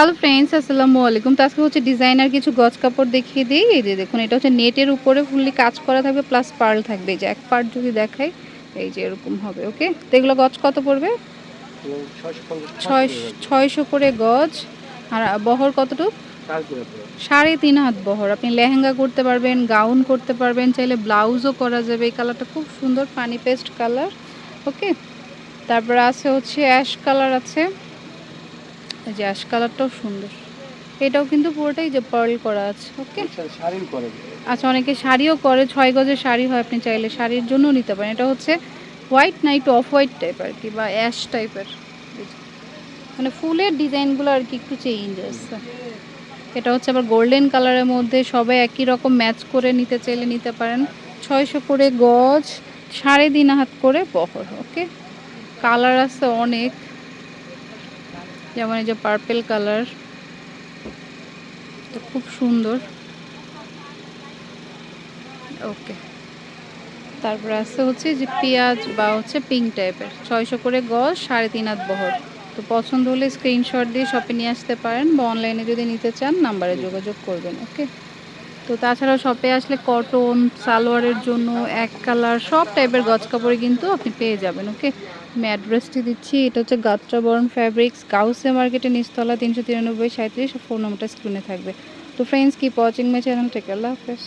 Hello friends আসসালামু আলাইকুম। তো আজকে হচ্ছে ডিজাইনার কিছু গজ কাপড় দেখিয়ে দিই। এই যে দেখুন, এটা হচ্ছে নেটের উপরে ফুললি কাজ করা থাকবে প্লাস পার্ল থাকবে। যে এক পার্ট যদি দেখাই, এই যে এরকম হবে ওকে তো এগুলো গজ কত পড়বে? ছয় ছয়শো করে গজ। আর বহর কতটুকু? সাড়ে তিন হাত বহর। আপনি লেহেঙ্গা করতে পারবেন গাউন করতে পারবেন, চাইলে ব্লাউজও করা যাবে। এই কালারটা খুব সুন্দর পানি পেস্ট কালার ওকে তারপরে আছে হচ্ছে অ্যাশ কালার আছে। এই যে অ্যাশ কালারটাও সুন্দর। এটাও কিন্তু পুরোটাই যে পার্ল করা আছে ওকে শাড়ি করে আচ্ছা অনেকে শাড়িও করে ছয় গজের শাড়ি হয় আপনি চাইলে শাড়ির জন্য নিতে পারেন। এটা হচ্ছে হোয়াইট না একটু অফ হোয়াইট টাইপ আর কি বা অ্যাশ টাইপের মানে ফুলের ডিজাইনগুলো আর কি একটু চেঞ্জ আসছে এটা হচ্ছে আবার গোল্ডেন কালারের মধ্যে সবাই একই রকম ম্যাচ করে নিতে চাইলে নিতে পারেন। ছয়শো করে গজ সাড়ে তিন হাত করে বহর ওকে কালার আছে অনেক। যেমন এই যে পার্পেল কালার খুব সুন্দর। ওকে তারপরে আছে হচ্ছে যে পেঁয়াজ বা হচ্ছে পিঙ্ক টাইপের ছয়শো করে গজ, সাড়ে তিন হাত বহর। তো পছন্দ হলে স্ক্রিনশট দিয়ে শপে নিয়ে আসতে পারেন বা অনলাইনে যদি নিতে চান নাম্বারে যোগাযোগ করবেন ওকে তো তাছাড়াও শপে আসলে কটন সালোয়ারের জন্য এক কালার সব টাইপের গজ কাপড়ে কিন্তু আপনি পেয়ে যাবেন ওকে আমি অ্যাড্রেসটি দিচ্ছি, এটা হচ্ছে গাত্রাবরণ ফ্যাব্রিক্স কাউসে মার্কেটে নিচতলা তিনশো তিরানব্বই সাঁত্রিশ ফোন নম্বরটা স্ক্রিনে থাকবে। তো ফ্রেন্ডস কি ওয়াচিং মাই চ্যানেল টেক আল্লাহ হাফেজ।